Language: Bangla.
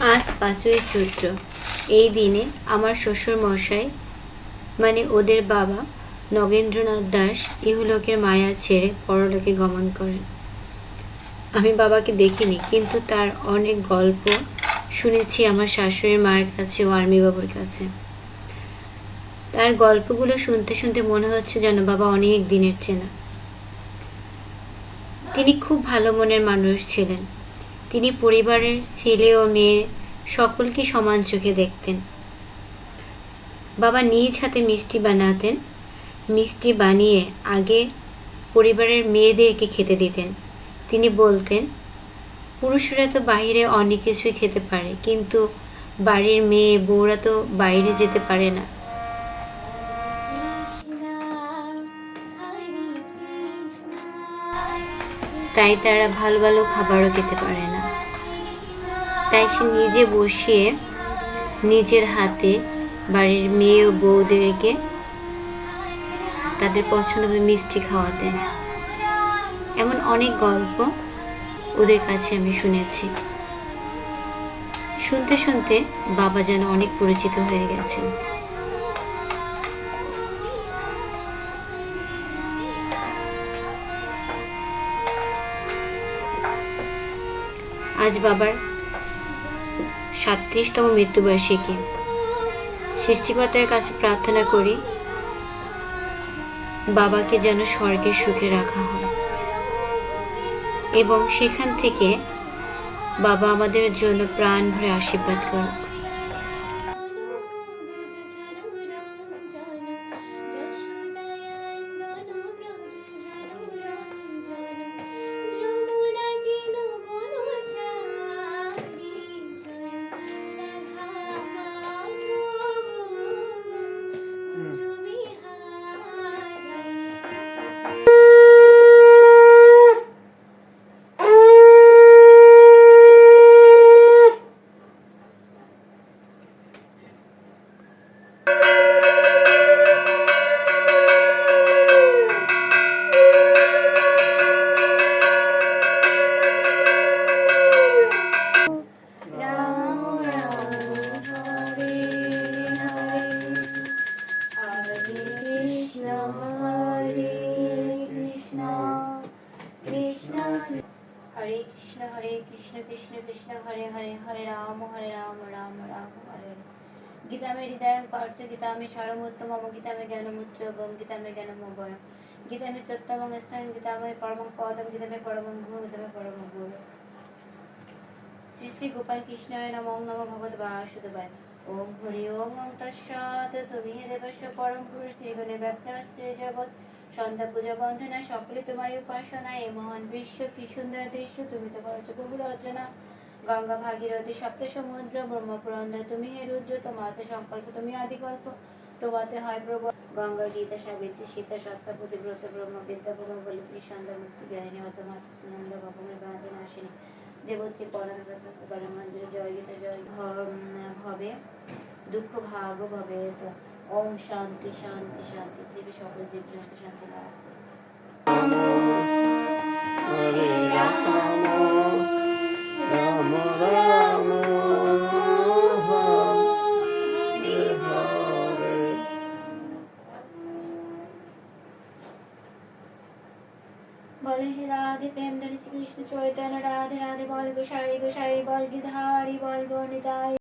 আজ পাঁচই চৈত্র। এই দিনে আমার শ্বশুর মশাই মানে ওদের বাবা, নগেন্দ্রনাথ দাস ইহুলোকের মায়া ছেড়ে পরলোকে গমন করেন। আমি বাবাকে দেখিনি, কিন্তু তার অনেক গল্প শুনেছি আমার শাশুড়ির মায়ের কাছে ও আর্মি বাবুর কাছে। তার গল্পগুলো শুনতে শুনতে মনে হচ্ছে যেন বাবা অনেক দিনের চেনা। তিনি খুব ভালো মনের মানুষ ছিলেন। তিনি পরিবারের ছেলে ও মেয়ে সকলকে সমান চোখে দেখতেন। বাবা নিজ হাতে মিষ্টি বানাতেন, মিষ্টি বানিয়ে আগে পরিবারের মেয়েদেরকে খেতে দিতেন। তিনি বলতেন, পুরুষরা তো বাইরে অনেক কিছুই খেতে পারে, কিন্তু বাড়ির মেয়ে, বউরা তো বাইরে যেতে পারে না। তাই তারা ভালো ভালো খাবারও খেতে পারে না। তাই সে নিজে বসিয়ে নিজের হাতে বাড়ির মেয়ে ও বউদেরকে তাদের পছন্দ মিষ্টি খাওয়াতেন। এমন অনেক গল্প ওদের কাছে আমি শুনেছি। শুনতে শুনতে বাবা যেন অনেক পরিচিত হয়ে গেছেন। আজ বাবার সাতত্রিশতম মৃত্যুবার্ষিকী। সৃষ্টিকর্তার কাছে প্রার্থনা করি, বাবাকে যেন স্বর্গের সুখে রাখা হয়। এবং সেখান থেকে বাবা আমাদের জন্য প্রাণ ভরে আশীর্বাদ করুক। কৃষ্ণ হরে কৃষ্ণ কৃষ্ণ কৃষ্ণ হরে হরে হরে রাম হরে রাম রাম রাম, হরে গীতা মে পার্থ গীতা মে সারমোত্তম জ্ঞানমুত্র এবং গীতা মে জ্ঞানমভয় গীতা চোত্তমং স্থান গীতা পরমং পদম গীতা পরমং মে পরমং গুহ শ্রী শ্রী গোপাল কৃষ্ণায় নম নম ভগৎ বাসুদেবায়। ওম হরি ওম তৎসৎ তুমি হে দেবস্য পরম পুরুষ, ত্রিগুণে ব্যপ্তাস্ত্রে জগৎ। সন্ধ্যা পূজা বন্ধনা সকলে তোমারই উপাসনা এ মহান বিশ্ব কি সুন্দর দৃশ্য তুমি তো করছ বহু রচনা। গঙ্গা, ভাগীরথী সপ্ত সমুদ্র ব্রহ্মপুরন্দর, তুমি হে রুদ্র, তোমাতে সংকল্প, তুমি আদিকল্প, তোমাতে হয় প্রভু। গঙ্গা, গীতা, সাবিত্রী, সীতা সত্তাপতি ব্রত, ব্রহ্ম, বিদ্যা, ব্রহ্ম, বলি সন্ধ্যা মুক্তি গাহিনী অর্থমাত নন্দ গোপমে বাঁধন, আসেনি, দেবত্রী, পরাণ জয়, গীতা, জয়। ভবে দুঃখ, ভাগ ভবে তো ওম শান্তি শান্তি শান্তি পৃথিবী সকল জীব জন্তু শান্তি লাভ হরে রাম রাম রাম। হরে হরে বলে হে রাধে প্রেম ধরে শ্রী কৃষ্ণ চৈতন্য রাধে রাধে বল গোসাই গোসাই বল গিধারি বল গণিতাই।